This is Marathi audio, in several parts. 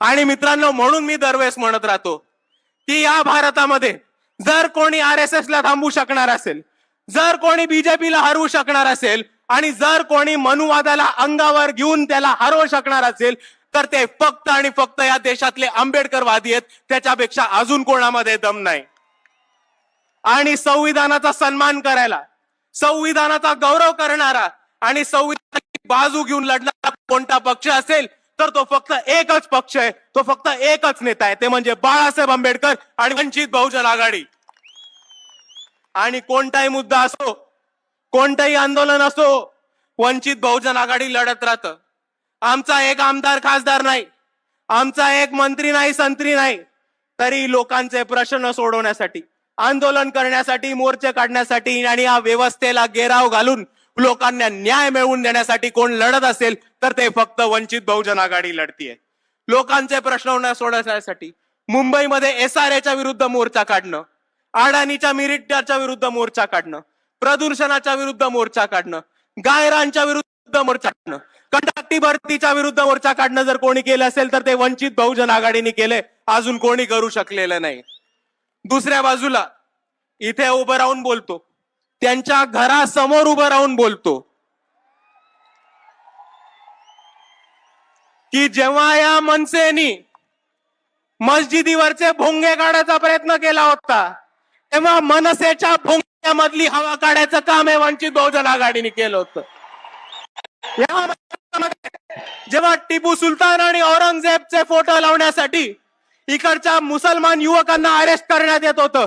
आणि मित्रांनो म्हणून मी दरवेळेस म्हणत राहतो की या भारतामध्ये जर कोणी आर एस एस ला थांबू शकणार असेल जर कोणी बीजेपीला हरवू शकणार असेल आणि जर कोणी मनुवादाला अंगावर घेऊन त्याला हरवू शकणार असेल तर ते फक्त आणि फक्त या देशातले आंबेडकरवादी आहेत. त्याच्यापेक्षा अजून कोणामध्ये दम नाही. आणि संविधानाचा सन्मान करायला संविधानाचा गौरव करणारा आणि संविधानाची बाजू घेऊन लढणारा कोणता पक्ष असेल तर तो फक्त एकच पक्ष आहे. तो फक्त एकच नेता आहे. ते म्हणजे बाळासाहेब आंबेडकर आणि वंचित बहुजन आघाडी. आणि कोणताही मुद्दा असो कोणतंही आंदोलन असो वंचित बहुजन आघाडी लढत राहतं. आमचा एक आमदार खासदार नाही. आमचा एक मंत्री नाही संत्री नाही. तरी लोकांचे प्रश्न सोडवण्यासाठी आंदोलन करण्यासाठी मोर्चे काढण्यासाठी आणि या व्यवस्थेला गेराव घालून लोकांना न्याय मिळवून देण्यासाठी कोण लढत असेल तर ते फक्त वंचित बहुजन आघाडी लढतीये. लोकांचे प्रश्न सोडवण्यासाठी. मुंबईमध्ये एस आर एच्या विरुद्ध मोर्चा काढणं अडाणीच्या मिरिटाच्या विरुद्ध मोर्चा काढणं प्रदूषणाच्या विरुद्ध मोर्चा काढणं गायरांच्या विरुद्ध मोर्चा काढणं कंटाक्टी भरतीच्या विरुद्ध मोर्चा काढणं जर कोणी केलं असेल तर ते वंचित बहुजन आघाडीने केले अजून कोणी करू शकलेलं नाही. दुसऱ्या बाजूला इथे उभं राहून बोलतो त्यांच्या घरासमोर उभं राहून बोलतो. की जेव्हा या मनसेनी मस्जिदीवरचे भोंगे काढायचा प्रयत्न केला होता तेव्हा मनसेच्या भोंग्यामधली हवा काढायचं काम हे वंचित बहुजन आघाडीने केलं होतं. जेव्हा टिपू सुलतान आणि औरंगजेबचे फोटो लावण्यासाठी इकडच्या मुसलमान युवकांना अरेस्ट करण्यात येत होतं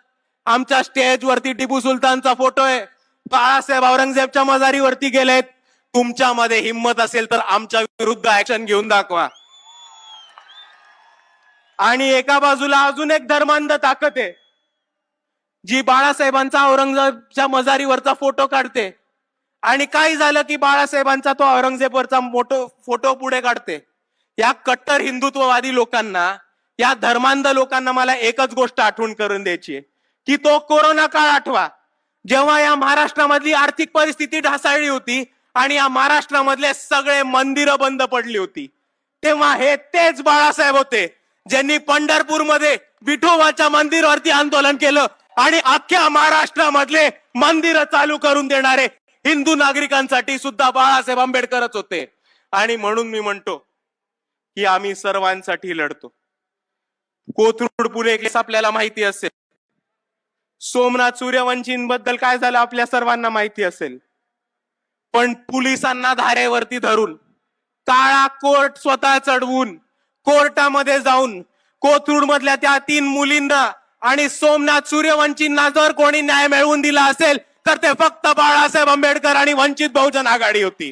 आमच्या स्टेज वरती टिपू सुलतानचा फोटो आहे. बाळासाहेब औरंगजेबच्या मजारीवरती गेलेत. तुमच्यामध्ये हिंमत असेल तर आमच्या विरुद्ध ऍक्शन घेऊन दाखवा. आणि एका बाजूला अजून एक धर्मांध ताकद आहे. जी बाळासाहेबांचा औरंगजेबच्या मजारीवरचा फोटो काढते. आणि काय झालं की बाळासाहेबांचा तो औरंगजेबवरचा मोठो फोटो पुढे काढते. या कट्टर हिंदुत्ववादी लोकांना या धर्मांध लोकांना मला एकच गोष्ट आठवण करून द्यायची आहे. की तो कोरोना काळ आठवा. जेव्हा या महाराष्ट्रामधली आर्थिक परिस्थिती ढासाळली होती आणि या महाराष्ट्रामधले सगळे मंदिरं बंद पडली होती तेव्हा हे तेच बाळासाहेब होते ज्यांनी पंढरपूरमध्ये विठोबाच्या मंदिरावरती आंदोलन केलं आणि अख्ख्या महाराष्ट्रामधले मंदिर चालू करून देणारे हिंदू नागरिकांसाठी सुद्धा बाळासाहेब आंबेडकरच होते. आणि म्हणून मी म्हणतो की आम्ही सर्वांसाठी लढतो. कोथरूड पुणे केस आपल्याला माहिती असेल. सोमनाथ सूर्यवंशींबद्दल काय झालं आपल्या सर्वांना माहिती असेल. पण पोलिसांना धारेवरती धरून काळा कोर्ट स्वतः चढवून कोर्टामध्ये जाऊन कोथरूड मधल्या त्या तीन मुलींना आणि सोमनाथ सूर्यवंशींना जर कोणी न्याय मिळवून दिला असेल तर ते फक्त बाळासाहेब आंबेडकर आणि वंचित बहुजन आघाडी होती.